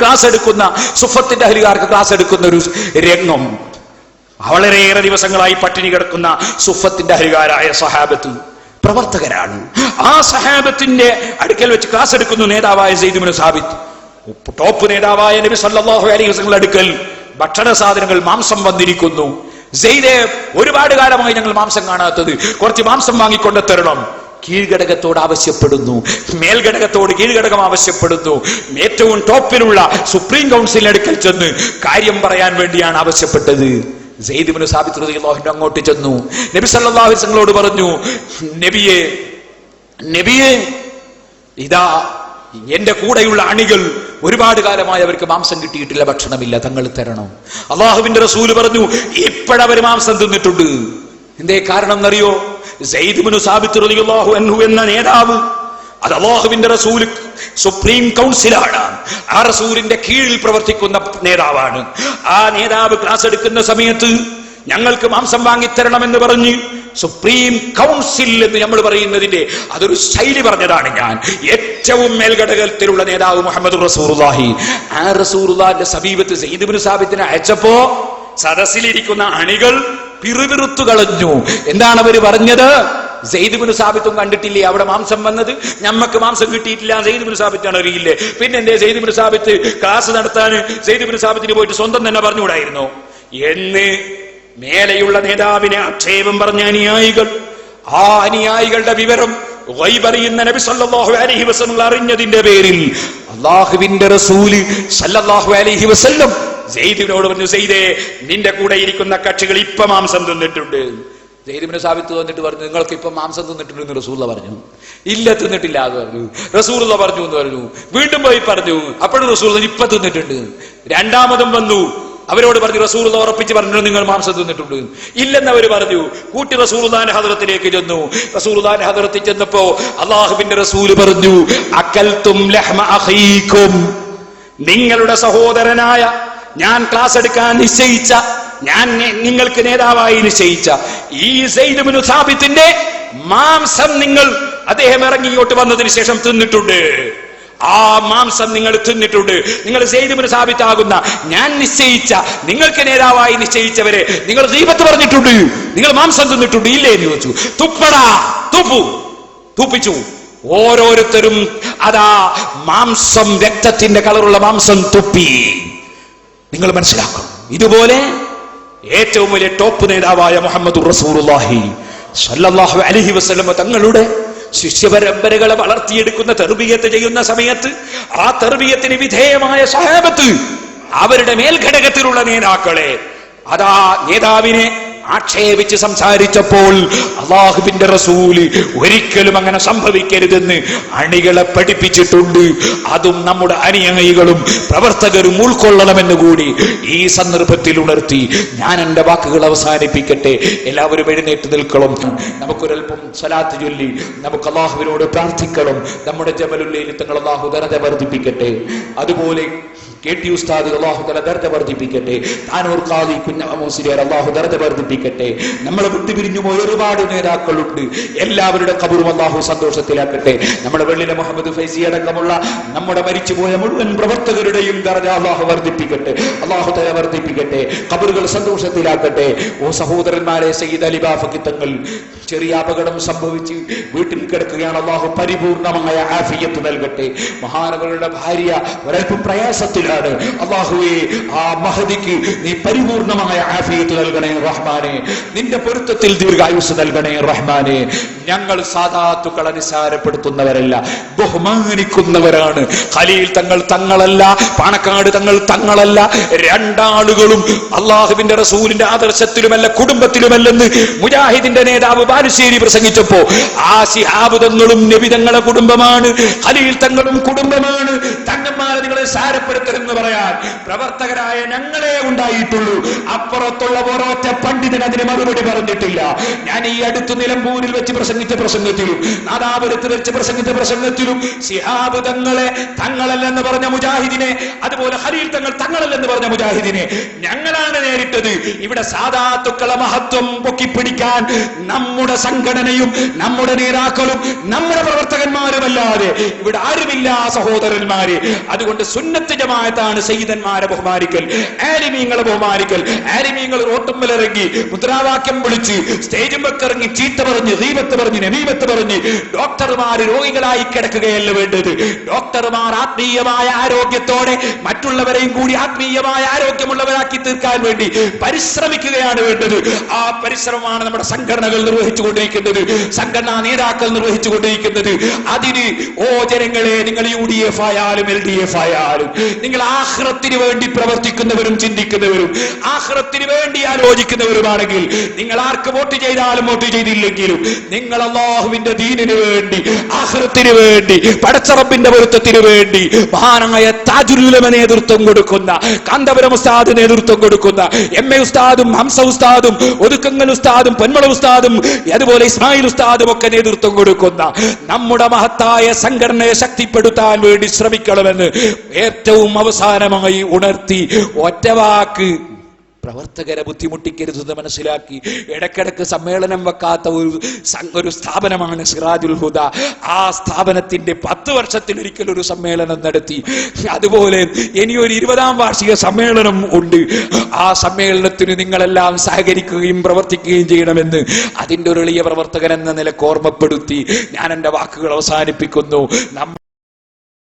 Class എടുക്കുന്ന സുഫത്തിന്റെ അഹലുകാർക്ക് class എടുക്കുന്ന ഒരു രംഗം. വളരെയേറെ ദിവസങ്ങളായി പട്ടിണി കിടക്കുന്ന സുഫത്തിന്റെ അഹലുകാരായ സഹാബത്ത് പ്രവർത്തകരാണ്. ആ സഹാബത്തിന്റെ അടുക്കൽ വെച്ച് ക്ലാസ് എടുക്കുന്നു നേതാവായ സെയ്ദുബിന് സാബിത്ത്. ടോപ്പ് നേതാവായ നബി സല്ലാഹു അലൈഹി വസല്ലം അടുക്കൽ ഭക്ഷണ സാധനങ്ങൾ മാംസം വന്നിരിക്കുന്നു. ഒരുപാട് കാലമായി ഞങ്ങൾ മാംസം കാണാത്തത്. കുറച്ച് മാംസം വാങ്ങിക്കൊണ്ട് തരണം. കീഴ്ഘടകത്തോട് ആവശ്യപ്പെടുന്നു. മേൽഘടകത്തോട് കീഴ്ഘടകം ആവശ്യപ്പെടുന്നു. ഏറ്റവും ടോപ്പിലുള്ള സുപ്രീം കൗൺസിലിന് അടുക്കൽ ചെന്ന് കാര്യം പറയാൻ വേണ്ടിയാണ് ആവശ്യപ്പെട്ടത്. സെയ്ദിബിന് റളിയല്ലാഹു അങ്ങോട്ട് ചെന്നു. നബി അലൈഹി വസല്ലമയോട് പറഞ്ഞു നബിയെ നബിയെ ഇതാ എന്റെ കൂടെയുള്ള അണികൾ ഒരുപാട് കാലമായി അവർക്ക് മാംസം കിട്ടിയിട്ടില്ല ഭക്ഷണമില്ല തങ്ങൾ തരണം. അള്ളാഹുവിന്റെ റസൂൽ പറഞ്ഞു ഇപ്പോഴവര് മാംസം തിന്നിട്ടുണ്ട്. എന്തേ കാരണം എന്നറിയോ എന്ന നേതാവ് അത് അള്ളാഹുവിന്റെ റസൂൽ സുപ്രീം കൗൺസിലാണ്. ആ റസൂലിന്റെ കീഴിൽ പ്രവർത്തിക്കുന്ന നേതാവാണ്. ആ നേതാവ് ക്ലാസ് എടുക്കുന്ന സമയത്ത് ഞങ്ങൾക്ക് മാംസം വാങ്ങിത്തരണമെന്ന് പറഞ്ഞ് സുപ്രീം കൗൺസിൽ എന്ന് നമ്മൾ പറയുന്നതിന്റെ അതൊരു ശൈലി പറഞ്ഞതാണ് ഞാൻ. ഏറ്റവും മേൽഘടകത്തിലുള്ള നേതാവ് മുഹമ്മദ് റസൂർലാഹി ആ റസൂർ സമീപത്ത് സെയ്ദുബിന് സാബിത്തിനെ അയച്ചപ്പോ സദസ്സിലിരിക്കുന്ന അണികൾ പിറുപിറുത്തു കളഞ്ഞു. എന്താണ് അവർ പറഞ്ഞത്? സെയ്ദുബിന് സാബിത്തും കണ്ടിട്ടില്ലേ? അവിടെ മാംസം വന്നത്? ഞമ്മക്ക് മാംസം കിട്ടിയിട്ടില്ല. സെയ്ദുബിന് സാബിത്താണ് അറിയില്ലേ? പിന്നെ എന്റെ സെയ്ദുബിന് സാബിത്ത് ക്ലാസ് നടത്താൻ സെയ്ദുബിന് സാബിത്തിന് പോയിട്ട് സ്വന്തം തന്നെ പറഞ്ഞുകൂടായിരുന്നു? എന്ന് മേലെയുള്ള നേതാവിനെ ആക്ഷേപം പറഞ്ഞ അനുയായികൾ. ആ അനുയായികളുടെ വിവരം അറിയുന്ന നബി സല്ലല്ലാഹു അലൈഹി വസല്ലം അറിഞ്ഞതിന്റെ പേരിൽ അള്ളാഹുവിന്റെ റസൂൽ സല്ലല്ലാഹു അലൈഹി വസല്ലം സെയ്ദിനോട് പറഞ്ഞു സെയ്ദേ നിന്റെ കൂടെ ഇരിക്കുന്ന കക്ഷികൾ ഇപ്പൊ മാംസം തിന്നിട്ടുണ്ട്. ജയ്തിമിനെ സാബിത്ത് തന്നിട്ട് പറഞ്ഞു നിങ്ങൾക്ക് ഇപ്പൊ മാംസം തിന്നിട്ടുണ്ട് എന്ന് റസൂല പറഞ്ഞു. ഇല്ല തിന്നിട്ടില്ല എന്ന് പറഞ്ഞു. റസൂല പറഞ്ഞു എന്ന് പറഞ്ഞു. വീണ്ടും പോയി പറഞ്ഞു അപ്പോഴും റസൂർ ഇപ്പൊ തിന്നിട്ടുണ്ട്. രണ്ടാമതും വന്നു. അവരോട് പറഞ്ഞു റസൂർ ഉറപ്പിച്ച് പറഞ്ഞു നിങ്ങൾ മാംസം തിന്നിട്ടുണ്ട്. ഇല്ലെന്ന് അവർ പറഞ്ഞു. കൂട്ടി റസൂൽദാന്റെ ഹദറത്തിലേക്ക് ചെന്നു. റസൂൽദാന്റെ ഹദറത്തിൽ ചെന്നപ്പോ അള്ളാഹുബിന്റെ റസൂൽ പറഞ്ഞു അക്കൽ തും നിങ്ങളുടെ സഹോദരനായ ഞാൻ ക്ലാസ് എടുക്കാൻ നിശ്ചയിച്ച ഞാൻ നിങ്ങൾക്ക് നേതാവായി നിശ്ചയിച്ച ഈ സൈദുബിനു സാബിത്തിന്റെ മാംസം നിങ്ങൾ അദ്ദേഹം ഇറങ്ങി ഇങ്ങോട്ട് വന്നതിന് ശേഷം തിന്നിട്ടുണ്ട്. ആ മാംസം നിങ്ങൾ തിന്നിട്ടുണ്ട്. നിങ്ങൾ സെയ്ദുബിന് സാബിത്താകുന്ന ഞാൻ നിശ്ചയിച്ച നിങ്ങൾക്ക് നേതാവായി നിശ്ചയിച്ചവരെ നിങ്ങൾ ദീപത്ത് പറഞ്ഞിട്ടുണ്ട്. നിങ്ങൾ മാംസം തിന്നിട്ടുണ്ട്. ഇല്ലേ എന്ന് ചോദിച്ചു. തുപ്പടാ തുപ്പു തുപ്പിച്ചു. ഓരോരുത്തരും അതാ മാംസം രക്തത്തിന്റെ കളറുള്ള മാംസം തുപ്പി. നിങ്ങൾ മനസ്സിലാക്കണം. ഇതുപോലെ ഏറ്റവും വലിയ ടോപ്പ് നേതാവായ മുഹമ്മദ് റസൂലുള്ളാഹി സല്ലാഹു അലൈഹി വസ്ലമ തങ്ങളുടെ ശിഷ്യപരമ്പരകളെ വളർത്തിയെടുക്കുന്ന തെർബിയത്ത് ചെയ്യുന്ന സമയത്ത് ആ തെർബിയത്തിന് വിധേയമായ സഹാബത്ത് അവരുടെ മേൽഘടകത്തിലുള്ള നേതാക്കളെ അതാ നേതാവിനെ ആക്ഷേപിച്ച് സംസാരിച്ചപ്പോൾ അള്ളാഹുവിന്റെ റസൂൽ ഒരിക്കലും അങ്ങനെ സംഭവിക്കരുതെന്ന് അണികളെ പഠിപ്പിച്ചിട്ടുണ്ട്. അതും നമ്മുടെ അനുയായികളും പ്രവർത്തകരും ഉൾക്കൊള്ളണമെന്ന് കൂടി ഈ സന്ദർഭത്തിൽ ഉണർത്തി ഞാൻ എന്റെ വാക്കുകൾ അവസാനിപ്പിക്കട്ടെ. എല്ലാവരും എഴുന്നേറ്റ് നിൽക്കണം. നമുക്കൊരൽപ്പം സലാത്ത് ചൊല്ലി നമുക്ക് അള്ളാഹുവിനോട് പ്രാർത്ഥിക്കണം. നമ്മുടെ ജമലുല്ലയിൽ തങ്ങൾ അള്ളാഹു ദരത വർദ്ധിപ്പിക്കട്ടെ. അതുപോലെ കെ ടി ഉസ്താദ് അള്ളാഹു തല ദർജ വർദ്ധിപ്പിക്കട്ടെ. താനൂർ കുഞ്ഞ കുഞ്ഞാമോസിരിയർ അള്ളാഹു ദർജ വർദ്ധിപ്പിക്കട്ടെ. നമ്മളെ വിട്ടുപിരിഞ്ഞു പോയ ഒരുപാട് നേതാക്കളുണ്ട്. എല്ലാവരുടെ കബറും അള്ളാഹു സന്തോഷത്തിലാക്കട്ടെ. നമ്മുടെ വെള്ളിലെ മുഹമ്മദ് ഫൈസി അടക്കമുള്ള നമ്മുടെ മരിച്ചുപോയ മുഴുവൻ പ്രവർത്തകരുടെയും ദർജ അള്ളാഹു വർദ്ധിപ്പിക്കട്ടെ. അള്ളാഹു തല വർദ്ധിപ്പിക്കട്ടെ. കബറുകൾ സന്തോഷത്തിലാക്കട്ടെ. ഓ സഹോദരന്മാരെ സയ്യിദ് അലിബാഫക്കി തങ്ങൾ ചെറിയ അപകടം സംഭവിച്ച് വീട്ടിൽ കിടക്കുകയാണ് അള്ളാഹു പരിപൂർണമായ ആഫിയത്ത് നൽകട്ടെ. മഹാനവരുടെ ഭാര്യ ഒരൽപ്പം പ്രയാസത്തിലാണ്. അള്ളാഹുവെ ആ മഹദിക്ക് നീ പരിപൂർണമായ ആഫിയത്ത് നൽകണേ റഹ്മാനെ നിന്റെ പൊരുത്തത്തിൽ ദീർഘായുസ് നൽകണേ റഹ്മാനെ. ഞങ്ങൾ സാധാത്തുക്കൾ അനുസാരപ്പെടുത്തുന്നവരല്ല ബഹുമാനിക്കുന്നവരാണ്. ഖലീൽ തങ്ങൾ തങ്ങളല്ല പാണക്കാട് തങ്ങൾ തങ്ങളല്ല. രണ്ടാളുകളും അള്ളാഹുവിന്റെ റസൂലിന്റെ ആദർശത്തിലുമല്ല കുടുംബത്തിലുമല്ലെന്ന് മുജാഹിദിന്റെ നേതാവ് ബാലുശ്ശേരി പ്രസംഗിച്ചപ്പോ ആ ശിഹാബ് തങ്ങളും നബി തങ്ങളുടെ കുടുംബമാണ് ഖലീൽ തങ്ങളും കുടുംബമാണ്. തങ്ങന്മാരെ നിങ്ങൾ സാരപ്പെടുത്തരുന്ന് പറയാൻ പ്രവർത്തകരായ ഞങ്ങളെ ഉണ്ടായിട്ടുള്ളൂ. അപ്പുറത്തുള്ള ഓരോറ്റ പണ്ഡിതൻ അതിന് മറുപടി പറഞ്ഞിട്ടില്ല. ഞാൻ ഈ അടുത്ത് നിലമ്പൂരിൽ വെച്ച് പ്രസംഗിച്ച പ്രസംഗത്തിലും നാദാപുരത്ത് വെച്ച് പ്രസംഗിച്ച പ്രസംഗത്തിലും സിഹാബ് തങ്ങളെ തങ്ങളല്ലെന്ന് പറഞ്ഞ മുജാഹിദിനെ അതുപോലെ ഹരീൽ തങ്ങൾ തങ്ങളല്ലെന്ന് പറഞ്ഞ മുജാഹിദിനെ ഞങ്ങളാണ് നേരിട്ടത്. ഇവിടെ സാധാത്തുക്കളെ മഹത്വം പൊക്കിപ്പിടിക്കാൻ നമ്മുടെ സംഘടനയും നമ്മുടെ നേതാക്കളും നമ്മുടെ പ്രവർത്തകന്മാരുമല്ലാതെ ഇവിടെ ആരുമില്ല സഹോദരന്മാരെ. അതുകൊണ്ട് സുന്നത്ത് ജമാഅത്താണ് സയ്യിദന്മാരെ ബഹുമാനിക്കൽ ആലിമീങ്ങളെ ബഹുമാനിക്കൽ. ആലിമീങ്ങൾ റോട്ടുമ്പിലിറങ്ങി മുദ്രാവാക്യം വിളിച്ച് സ്റ്റേജും വെക്കിറങ്ങി ചീത്ത പറഞ്ഞ് ദീപത്ത് പറഞ്ഞ് നമീമത്ത് പറഞ്ഞ് ഡോക്ടർമാർ രോഗികളായി കിടക്കുകയല്ല വേണ്ടത്. ഡോക്ടർമാർ ആത്മീയമായ ആരോഗ്യത്തോടെ മറ്റുള്ളവരെയും കൂടി ആത്മീയമായ ആരോഗ്യമുള്ളവരാക്കി തീർക്കാൻ വേണ്ടി പരിശ്രമിക്കുകയാണ് വേണ്ടത്. ആ പരിശ്രമമാണ് നമ്മുടെ സംഘടനകൾ നിർവഹിച്ചു നിർവഹിച്ചുകൊണ്ടിരിക്കുന്നത്. സംഘടനാ നേതാക്കൾ നിർവഹിച്ചുകൊണ്ടിരിക്കുന്നത്. അതിന് ഓ ജനങ്ങളെ നിങ്ങൾ യു ഡി എഫ് ആയാലും എൽ ഡി എഫ് ആയാലും നിങ്ങൾ ആഹ്റത്തിന് വേണ്ടി പ്രവർത്തിക്കുന്നവരും ചിന്തിക്കുന്നവരും ആഹ്റത്തിന് വേണ്ടി ആലോചിക്കുന്നവരുമാണെങ്കിൽ നിങ്ങൾ ആർക്ക് വോട്ട് ചെയ്താലും വോട്ട് ചെയ്തില്ലെങ്കിലും നിങ്ങൾ അള്ളാഹുവിന്റെ ദീനിന് വേണ്ടി ആഹ്റത്തിന് വേണ്ടി പടച്ചറപ്പിന്റെ പൊരുത്തത്തിന് വേണ്ടി മഹാനായ താജുലുലമ നേതൃത്വം കൊടുക്കുന്ന കാന്തപുരം ഉസ്താദ് നേതൃത്വം കൊടുക്കുന്ന എം എ ഉസ്താദും ഹംസ ഉസ്താദും ഒതുക്കങ്ങൽ ഉസ്താദും പൊന്മള ഉസ്താദും അതുപോലെ ഇസ്മായിൽ ഉസ്താദും ഒക്കെ നേതൃത്വം കൊടുക്കുന്ന നമ്മുടെ മഹത്തായ സംഘടനയെ ശക്തിപ്പെടുത്താൻ വേണ്ടി ശ്രമിക്കണമെന്ന് ഏറ്റവും അവസാനമായി ഉണർത്തി ഒറ്റവാക്ക് പ്രവർത്തകരെ ബുദ്ധിമുട്ടിക്കരുതെന്ന് മനസ്സിലാക്കി. ഇടക്കിടക്ക് സമ്മേളനം വെക്കാത്ത ഒരു ഒരു സ്ഥാപനമാണ് സിറാജുൽ ഹുദ. ആ സ്ഥാപനത്തിന്റെ പത്ത് വർഷത്തിലൊരിക്കൽ ഒരു സമ്മേളനം നടത്തി. അതുപോലെ ഇനി ഒരു ഇരുപതാം വാർഷിക സമ്മേളനം ഉണ്ട്. ആ സമ്മേളനത്തിന് നിങ്ങളെല്ലാം സഹകരിക്കുകയും പ്രവർത്തിക്കുകയും ചെയ്യണമെന്ന് അതിന്റെ ഒരു എളിയ പ്രവർത്തകൻ എന്ന നിലയ്ക്ക് ഓർമ്മപ്പെടുത്തി ഞാൻ എന്റെ വാക്കുകൾ അവസാനിപ്പിക്കുന്നു. നമ്മ